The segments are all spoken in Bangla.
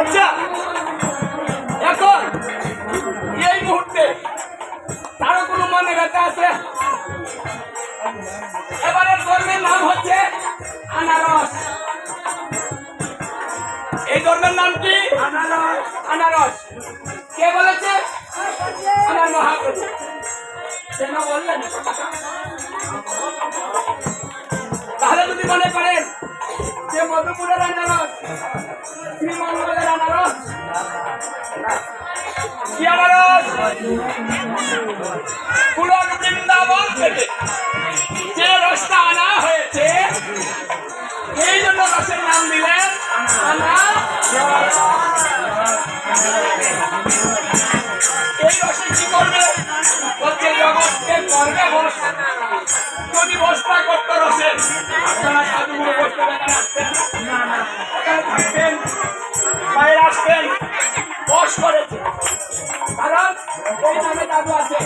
আচ্ছা এখন এই মুহূর্তে কারও কোনো মনে ব্যথা আছে? এবারে ধর্মের নাম হচ্ছে আনারস। এই ধর্মের নাম কি? আনারস। আনারস। কে বলেছে? আমার মহাপ্রভু। কেন বললেন? তাহলে যদি মনে করেন যে মধুপুরের আনারস শ্রীমঙ্গলের আনারস। কি আনারস পুরন বৃন্দাবন থেকে যে রসটা আনা হয়েছে, এই জন্য রসের নাম দিলেন আনারস এই রসে কি করবে? বলছে, জগৎকে করবে বস। যদি বসটা করতে রসে আপনারা সাধুগুলো থাকতেন বাইরে আসতেন বস করেছে কারণ আছে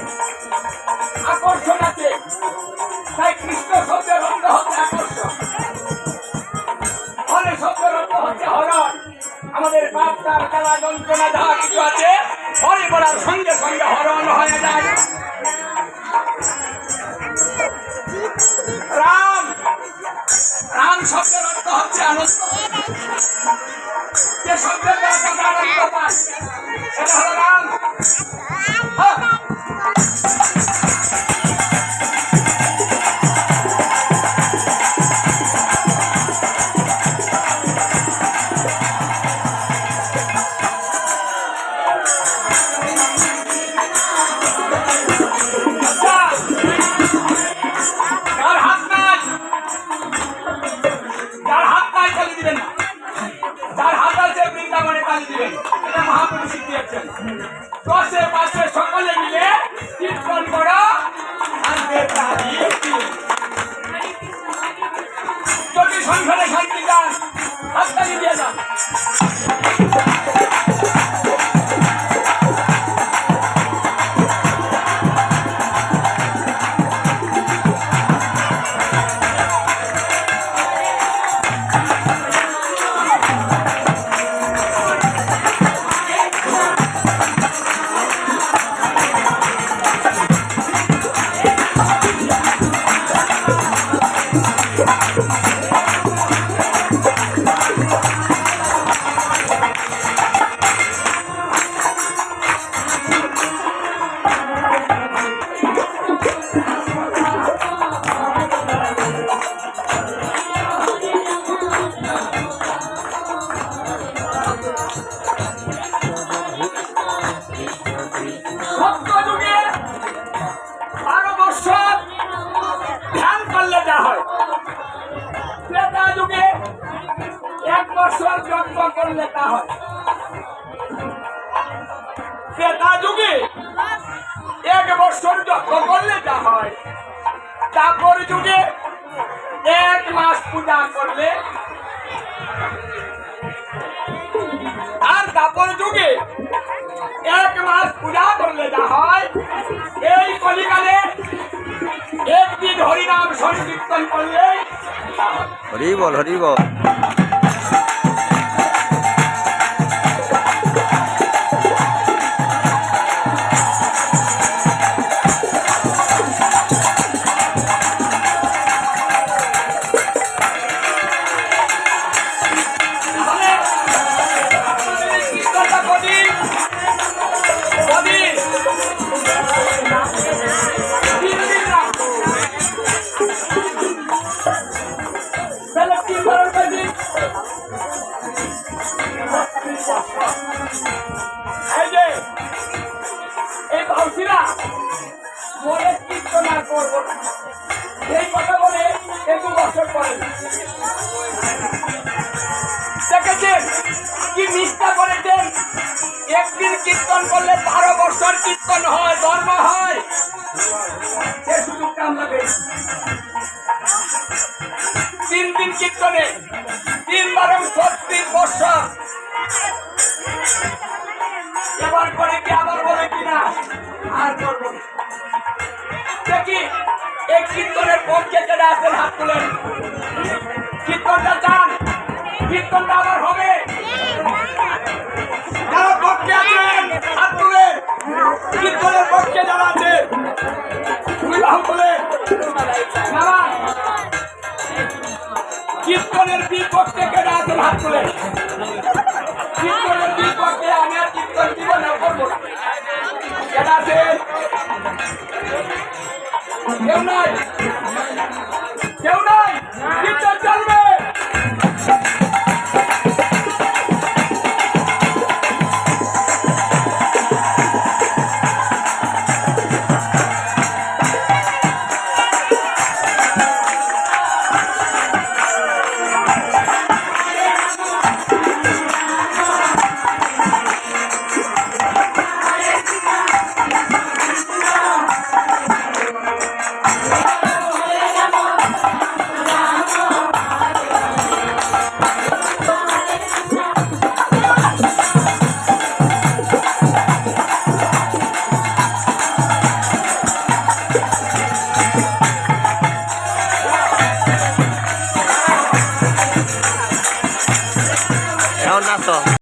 করলে তা হয় ত্রেতা যুগে এক বছর যজ্ঞ করলে যা হয়। তারপর যুগে এক মাস পূজা করলে আর তারপর যুগে এক মাস পূজা করলে যা হয়। এই কলিকালে একদিন হরিনাম সংকীর্তন করলে হরি বল হরি বল মনে কীর্তন আর করব না। এই কথা বলে একটু বছর কীর্তন করলে বারো বছর কীর্তন হয়, ধর্ম হয়। তিন দিন কীর্তনে তিন বারো ছত্রিশ বছর এই কীর্তনের পক্ষে যারা আছেন, হাত তুলেন। কীর্তনটা চান, কীর্তনটা আবার হবে। যারা পক্ষে আছেন, হাত তুলে কীর্তনের পক্ষে যারা আছে বিপক্ষে কেটে আছেন, হাত তুলে